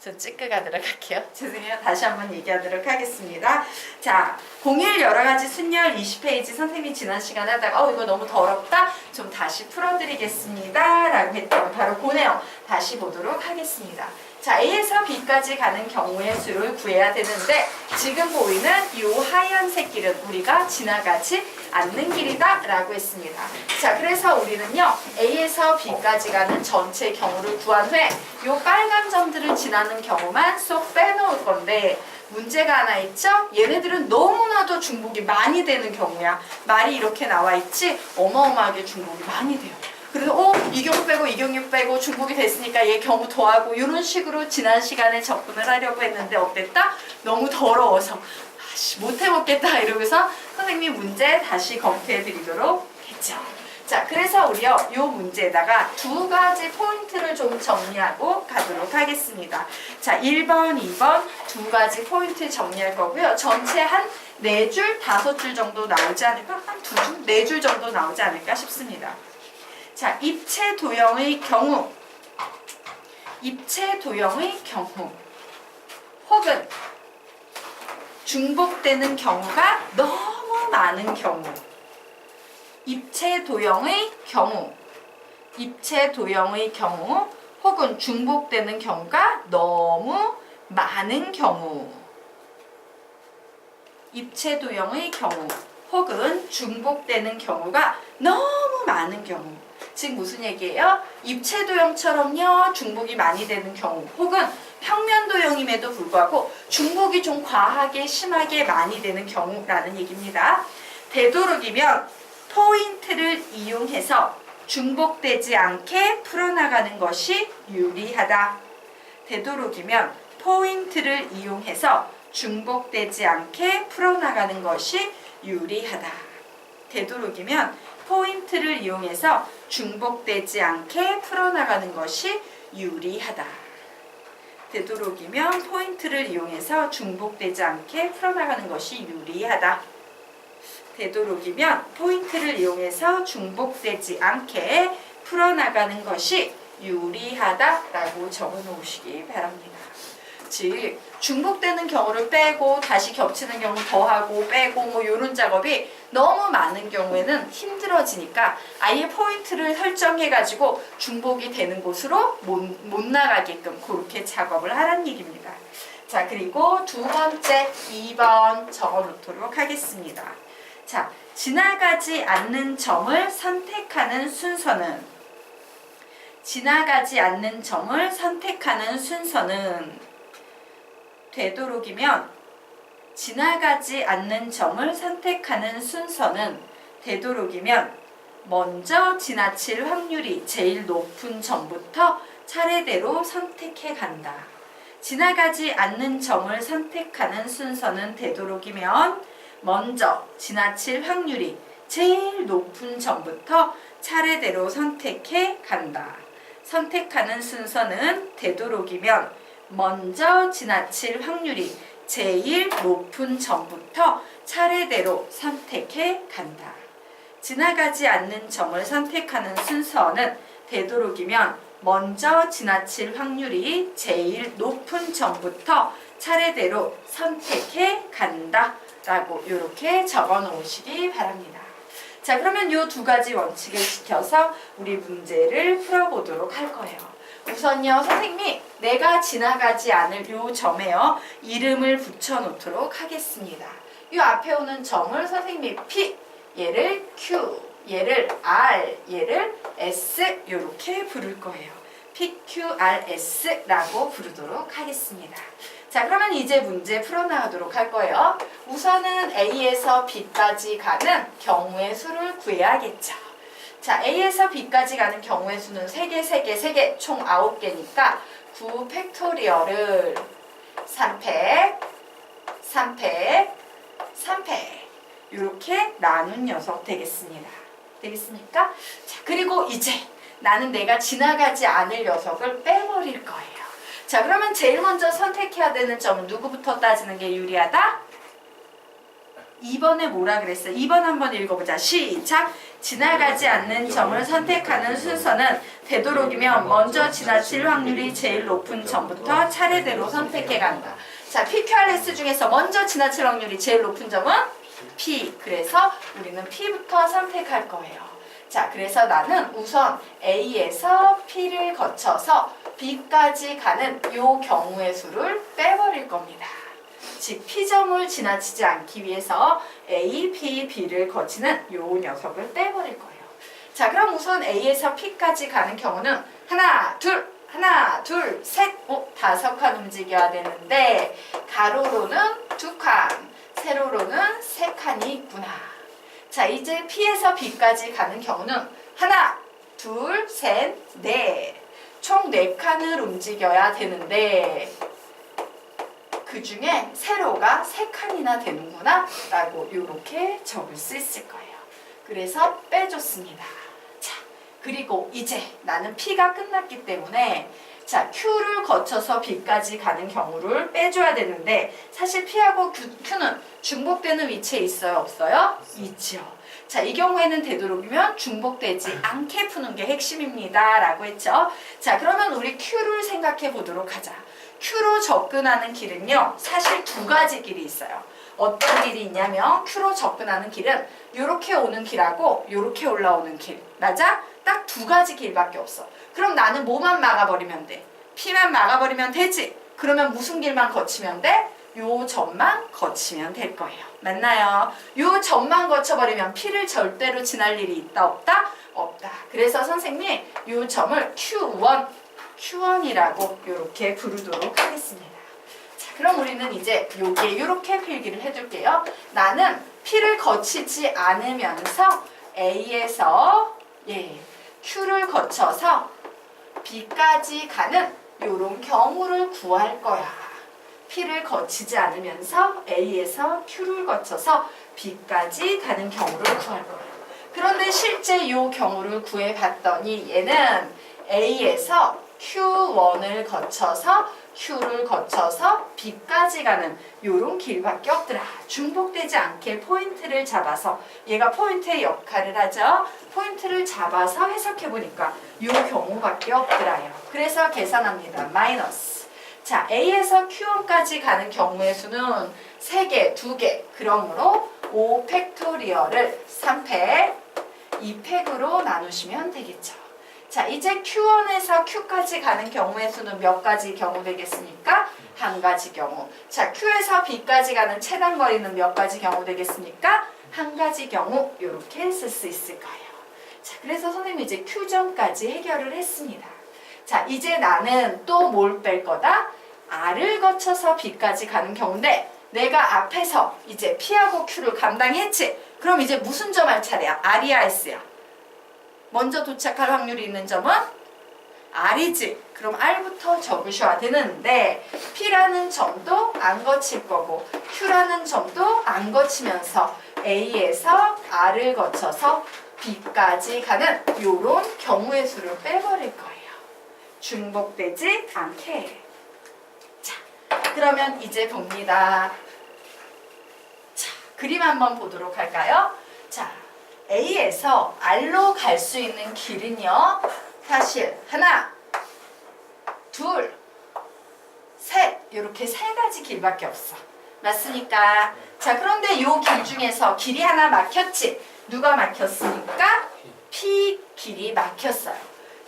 저 찌끄가 들어갈게요. 죄송해요. 다시 한번 얘기하도록 하겠습니다. 자, 공일 여러 가지 순열 20페이지 선생님이 지난 시간에 하다가 어 이거 너무 더럽다. 좀 다시 풀어 드리겠습니다. 라고 했던 바로 고네요. 다시 보도록 하겠습니다. 자, A에서 B까지 가는 경우의 수를 구해야 되는데 지금 보이는 이 하얀색 길은 우리가 지나가지 않는 길이다 라고 했습니다. 자, 그래서 우리는요 A에서 B까지 가는 전체 경우를 구한 후에 이 빨간 점들을 지나는 경우만 쏙 빼놓을 건데 문제가 하나 있죠? 얘네들은 너무나도 중복이 많이 되는 경우야. 말이 이렇게 나와 있지 어마어마하게 중복이 많이 돼요. 그래서 어, 이 경우 빼고 이 경우 빼고 중복이 됐으니까 얘 경우 더하고 이런 식으로 지난 시간에 접근을 하려고 했는데 어땠다? 너무 더러워서 아씨 못 해 먹겠다 이러면서 선생님이 문제 다시 검토해 드리도록 했죠. 자, 그래서 우리요, 요 문제에다가 두 가지 포인트를 좀 정리하고 가도록 하겠습니다. 자, 1번, 2번 두 가지 포인트 정리할 거고요. 전체 한 네 줄, 다섯 줄 정도 나오지 않을까? 한 두 줄, 네 줄 정도 나오지 않을까 싶습니다. 자, 입체 도형의 경우, 입체 도형의 경우, 혹은 중복되는 경우가 너무 많은 경우, 입체 도형의 경우, 입체 도형의 경우, 혹은 중복되는 경우가 너무 많은 경우, 입체 도형의 경우, 혹은 중복되는 경우가 너무 많은 경우. 즉 무슨 얘기예요? 입체 도형처럼요 중복이 많이 되는 경우, 혹은 평면 도형임에도 불구하고 중복이 좀 과하게 심하게 많이 되는 경우라는 얘기입니다. 되도록이면 포인트를 이용해서 중복되지 않게 풀어나가는 것이 유리하다. 되도록이면 포인트를 이용해서 중복되지 않게 풀어나가는 것이 유리하다. 되도록이면 포인트를 이용해서 중복되지 않게 풀어나가는 것이 유리하다. 되도록이면 포인트를 이용해서 중복되지 않게 풀어나가는 것이 유리하다. 되도록이면 포인트를 이용해서 중복되지 않게 풀어나가는 것이 유리하다라고 적어 놓으시기 바랍니다. 즉 중복되는 경우를 빼고 다시 겹치는 경우 더하고 빼고 뭐 이런 작업이 너무 많은 경우에는 힘들어지니까 아예 포인트를 설정해 가지고 중복이 되는 곳으로 못, 못 나가게끔 그렇게 작업을 하라는 얘기입니다. 자 그리고 두 번째 2번 적어 놓도록 하겠습니다. 자 지나가지 않는 점을 선택하는 순서는 지나가지 않는 점을 선택하는 순서는 되도록이면 지나가지 않는 점을 선택하는 순서는 되도록이면 먼저 지나칠 확률이 제일 높은 점부터 차례대로 선택해 간다. 지나가지 않는 점을 선택하는 순서는 되도록이면 먼저 지나칠 확률이 제일 높은 점부터 차례대로 선택해 간다. 선택하는 순서는 되도록이면 먼저 지나칠 확률이 제일 높은 점부터 차례대로 선택해 간다. 지나가지 않는 점을 선택하는 순서는 되도록이면 먼저 지나칠 확률이 제일 높은 점부터 차례대로 선택해 간다. 라고 이렇게 적어 놓으시기 바랍니다. 자, 그러면 이 두 가지 원칙을 지켜서 우리 문제를 풀어보도록 할 거예요. 우선요, 선생님이 내가 지나가지 않을 요 점에요, 이름을 붙여 놓도록 하겠습니다. 이 앞에 오는 점을 선생님이 P, 얘를 Q, 얘를 R, 얘를 S, 이렇게 부를 거예요. PQRS라고 부르도록 하겠습니다. 자, 그러면 이제 문제 풀어나가도록 할 거예요. 우선은 A에서 B까지 가는 경우의 수를 구해야겠죠. 자, A에서 B까지 가는 경우의 수는 3개, 3개, 3개, 총 9개니까 9 팩토리얼을 3팩, 3팩, 3팩 이렇게 나눈 녀석 되겠습니다. 되겠습니까? 자, 그리고 이제 나는 내가 지나가지 않을 녀석을 빼버릴 거예요. 자, 그러면 제일 먼저 선택해야 되는 점은 누구부터 따지는 게 유리하다? 2번에 뭐라 그랬어요? 2번 한번 읽어보자. 시작. 지나가지 않는 점을 선택하는 순서는 되도록이면 먼저 지나칠 확률이 제일 높은 점부터 차례대로 선택해 간다. 자, PQRS 중에서 먼저 지나칠 확률이 제일 높은 점은 P. 그래서 우리는 P부터 선택할 거예요. 자, 그래서 나는 우선 A에서 P를 거쳐서 B까지 가는 요 경우의 수를 빼버릴 겁니다. 즉 P점을 지나치지 않기 위해서 A, P, B를 거치는 요 녀석을 떼버릴 거예요. 자, 그럼 우선 A에서 P까지 가는 경우는 하나, 둘, 하나, 둘, 셋, 오, 다섯 칸 움직여야 되는데 가로로는 두 칸, 세로로는 세 칸이 있구나. 자, 이제 P에서 B까지 가는 경우는 하나, 둘, 셋, 넷. 총네 칸을 움직여야 되는데 그 중에 세로가 세 칸이나 되는구나 라고 이렇게 적을 수 있을 거예요. 그래서 빼줬습니다. 자, 그리고 이제 나는 P가 끝났기 때문에 자, Q를 거쳐서 B까지 가는 경우를 빼줘야 되는데 사실 P하고 Q, Q는 중복되는 위치에 있어요? 없어요? 있죠. 자, 이 경우에는 되도록이면 중복되지 않게 푸는 게 핵심입니다. 라고 했죠. 자, 그러면 우리 Q를 생각해 보도록 하자. Q로 접근하는 길은요, 사실 두 가지 길이 있어요. 어떤 길이 있냐면, Q로 접근하는 길은 이렇게 오는 길하고 이렇게 올라오는 길. 맞아? 딱 두 가지 길밖에 없어. 그럼 나는 뭐만 막아버리면 돼? P만 막아버리면 되지? 그러면 무슨 길만 거치면 돼? 요 점만 거치면 될 거예요. 맞나요? 요 점만 거쳐버리면 P를 절대로 지날 일이 있다 없다? 없다. 그래서 선생님 요 점을 Q1, Q1이라고 이렇게 부르도록 하겠습니다. 자, 그럼 우리는 이제 요게 이렇게 필기를 해줄게요. 나는 P를 거치지 않으면서 A에서 예, Q를 거쳐서 B까지 가는 요런 경우를 구할 거야. P를 거치지 않으면서 A에서 Q를 거쳐서 B까지 가는 경우를 구할 거예요. 그런데 실제 이 경우를 구해봤더니 얘는 A에서 Q1을 거쳐서 Q를 거쳐서 B까지 가는 요런 길밖에 없더라. 중복되지 않게 포인트를 잡아서 얘가 포인트의 역할을 하죠. 포인트를 잡아서 해석해 보니까 요 경우밖에 없더라요. 그래서 계산합니다. 마이너스. 자, A에서 Q1까지 가는 경우의 수는 3개, 2개. 그러므로 5 팩토리얼을 3팩, 2팩으로 나누시면 되겠죠. 자, 이제 Q1에서 Q까지 가는 경우의 수는 몇 가지 경우 되겠습니까? 한 가지 경우. 자, Q에서 B까지 가는 최단 거리는 몇 가지 경우 되겠습니까? 한 가지 경우 이렇게 쓸 수 있을 거예요. 자, 그래서 선생님이 이제 Q점까지 해결을 했습니다. 자, 이제 나는 또 뭘 뺄 거다? R을 거쳐서 B까지 가는 경우인데 내가 앞에서 이제 P하고 Q를 감당했지? 그럼 이제 무슨 점 할 차례야? R이야 S야? 먼저 도착할 확률이 있는 점은 R이지. 그럼 R부터 적으셔야 되는데 P라는 점도 안 거칠 거고 Q라는 점도 안 거치면서 A에서 R을 거쳐서 B까지 가는 요런 경우의 수를 빼버릴 거예요. 중복되지 않게. 자, 그러면 이제 봅니다. 자, 그림 한번 보도록 할까요? 자, A에서 R로 갈 수 있는 길은요. 사실 하나, 둘, 셋 이렇게 세 가지 길밖에 없어. 맞습니까? 자, 그런데 요 길 중에서 길이 하나 막혔지. 누가 막혔습니까? P 길이 막혔어요.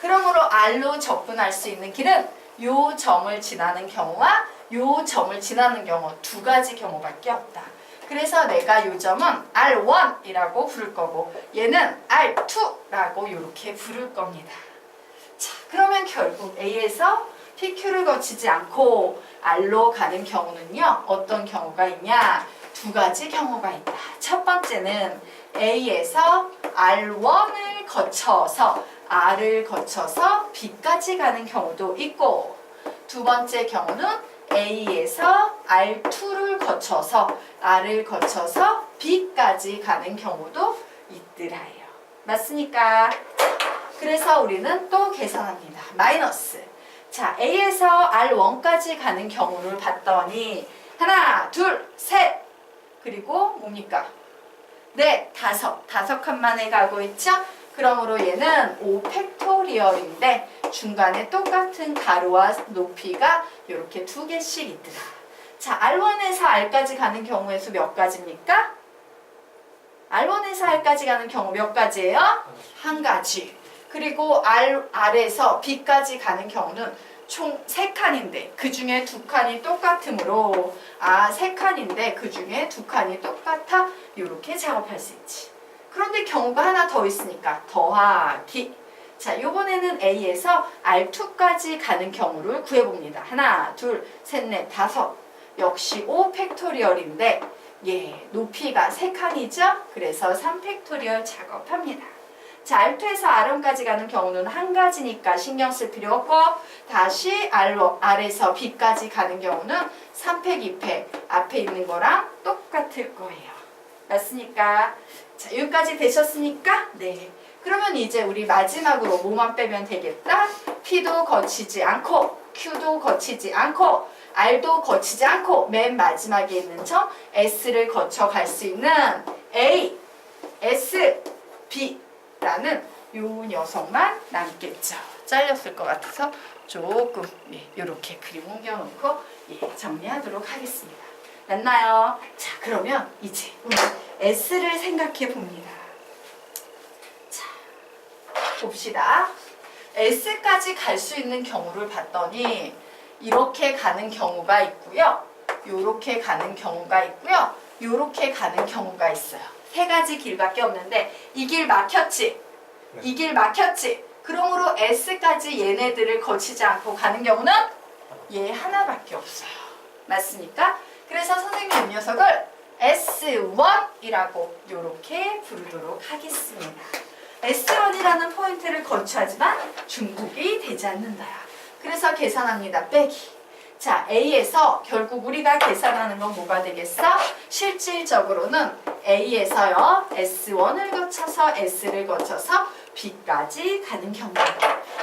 그러므로 R로 접근할 수 있는 길은 요 점을 지나는 경우와 요 점을 지나는 경우 두 가지 경우밖에 없다. 그래서 내가 요 점은 R1이라고 부를 거고 얘는 R2라고 이렇게 부를 겁니다. 자, 그러면 결국 A에서 PQ를 거치지 않고 R로 가는 경우는요. 어떤 경우가 있냐? 두 가지 경우가 있다. 첫 번째는 A에서 R1을 거쳐서 R을 거쳐서 B까지 가는 경우도 있고 두 번째 경우는 A에서 R2를 거쳐서 R을 거쳐서 B까지 가는 경우도 있더라요. 맞습니까? 그래서 우리는 또 계산합니다. 마이너스. 자, A에서 R1까지 가는 경우를 봤더니 하나, 둘, 셋. 그리고 뭡니까? 넷, 다섯. 다섯 칸만에 가고 있죠? 그러므로 얘는 5 팩토리얼인데 중간에 똑같은 가로와 높이가 이렇게 두 개씩 있더라. 자, R1에서 R까지 가는 경우의 수 몇 가지입니까? R1에서 R까지 가는 경우 몇 가지예요? 한 가지. 그리고 R, R에서 B까지 가는 경우는 총세 칸인데 그 중에 두 칸이 똑같으므로 아, 세 칸인데 그 중에 두 칸이 똑같아 이렇게 작업할 수 있지. 그런데 경우가 하나 더 있으니까 더하기. 자, 요번에는 A에서 R2까지 가는 경우를 구해봅니다. 하나, 둘, 셋, 넷, 다섯. 역시 5 팩토리얼인데 예, 높이가 세 칸이죠? 그래서 3 팩토리얼 작업합니다. 자, R2에서 R1까지 가는 경우는 한 가지니까 신경 쓸 필요 없고 다시 R, R에서 B까지 가는 경우는 3팩, 2팩 앞에 있는 거랑 똑같을 거예요. 맞습니까? 자, 여기까지 되셨으니까 네. 그러면 이제 우리 마지막으로 뭐만 빼면 되겠다? P도 거치지 않고 Q도 거치지 않고 R도 거치지 않고 맨 마지막에 있는 점 S를 거쳐 갈 수 있는 A, S, B라는 요 녀석만 남겠죠. 잘렸을 것 같아서 조금 이렇게 그림 옮겨놓고 예, 정리하도록 하겠습니다. 맞나요? 자, 그러면 이제 우리 S를 생각해 봅니다. 자, 봅시다. S까지 갈 수 있는 경우를 봤더니 이렇게 가는 경우가 있고요. 요렇게 가는 경우가 있고요. 요렇게 가는 경우가 있어요. 세 가지 길밖에 없는데 이 길 막혔지? 네. 이길 막혔지? 그러므로 S까지 얘네들을 거치지 않고 가는 경우는 얘 하나밖에 없어요. 맞습니까? 그래서 선생님 이 녀석을 S1이라고 이렇게 부르도록 하겠습니다. S1이라는 포인트를 거주하지만 중복이 되지 않는다. 그래서 계산합니다. 빼기. 자, A에서 결국 우리가 계산하는 건 뭐가 되겠어? 실질적으로는 A에서요, S1을 거쳐서 S를 거쳐서 B까지 가는 경우.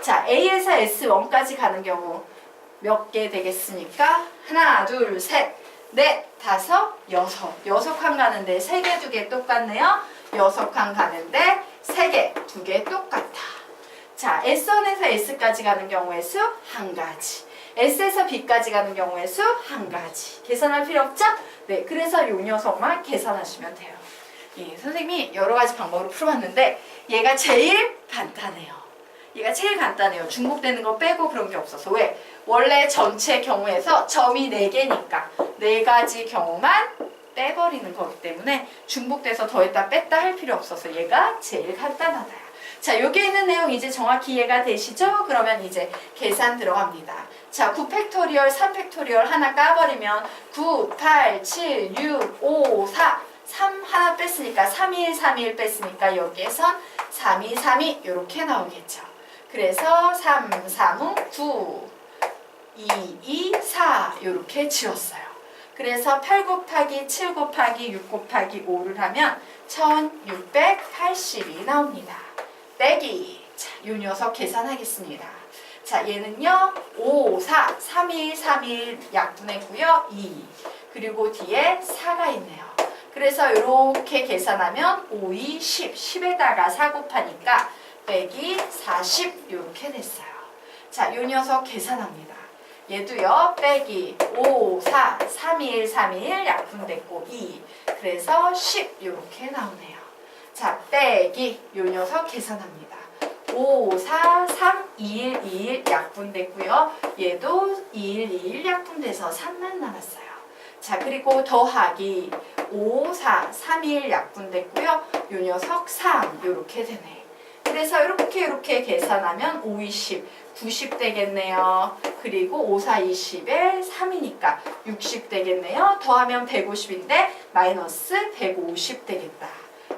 자, A에서 S1까지 가는 경우 몇 개 되겠습니까? 하나, 둘, 셋, 넷, 다섯, 여섯. 여섯 칸 가는데 세 개, 두 개 똑같네요. 여섯 칸 가는데 세 개, 두 개 똑같아. 자, S1에서 S까지 가는 경우의 수 한 가지. S에서 B까지 가는 경우의 수 한 가지. 계산할 필요 없죠? 네, 그래서 요 녀석만 계산하시면 돼요. 예, 선생님이 여러 가지 방법으로 풀어봤는데 얘가 제일 간단해요. 얘가 제일 간단해요. 중복되는 거 빼고 그런 게 없어서. 왜? 원래 전체 경우에서 점이 4개니까 4가지 경우만 빼버리는 거기 때문에 중복돼서 더했다 뺐다 할 필요 없어서 얘가 제일 간단하다. 자, 여기 있는 내용 이제 정확히 이해가 되시죠? 그러면 이제 계산 들어갑니다. 자, 9 팩토리얼, 3 팩토리얼 하나 까버리면 9, 8, 7, 6, 5, 4, 3 하나 뺐으니까 3, 1, 3, 1 뺐으니까 여기에선 3, 2, 3, 2 이렇게 나오겠죠. 그래서 3, 3은 9, 2, 2, 4 이렇게 지웠어요. 그래서 8 곱하기 7 곱하기 6 곱하기 5를 하면 1680이 나옵니다. 빼기. 자, 요 녀석 계산하겠습니다. 자, 얘는요. 5, 4, 3, 1, 3, 1 약분했고요. 2. 그리고 뒤에 4가 있네요. 그래서 이렇게 계산하면 5, 2, 10. 10에다가 4 곱하니까 빼기 40 이렇게 됐어요. 자, 요 녀석 계산합니다. 얘도요. 빼기 5, 4, 3, 1, 3, 1 약분됐고 2. 그래서 10 이렇게 나오네요. 자, 빼기 요 녀석 계산합니다. 5, 4, 3, 2, 1, 2, 1 약분됐고요. 얘도 2, 1, 2, 1 약분돼서 3만 남았어요. 자, 그리고 더하기 5, 4, 3, 1 약분됐고요. 요 녀석 3 이렇게 되네. 그래서 이렇게 이렇게 계산하면 5, 20, 90 되겠네요. 그리고 5, 4, 20에 3이니까 60 되겠네요. 더하면 150인데 마이너스 150 되겠다.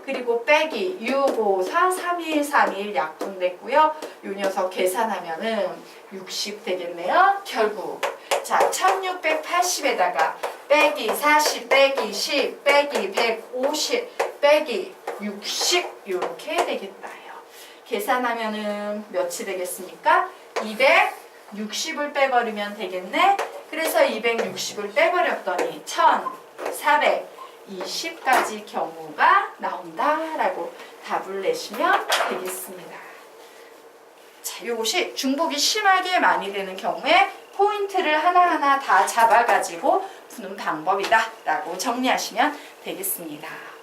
그리고 빼기 6, 5, 4, 3, 1, 3, 1 약분됐고요. 요 녀석 계산하면은 60 되겠네요. 결국 자 1680에다가 빼기 40 빼기 10 빼기 150 빼기 60 이렇게 되겠다요. 계산하면은 몇이 되겠습니까? 260을 빼버리면 되겠네. 그래서 260을 빼버렸더니 20가지 경우가 나온다라고 답을 내시면 되겠습니다. 자, 이것이 중복이 심하게 많이 되는 경우에 포인트를 하나하나 다 잡아가지고 푸는 방법이다 라고 정리하시면 되겠습니다.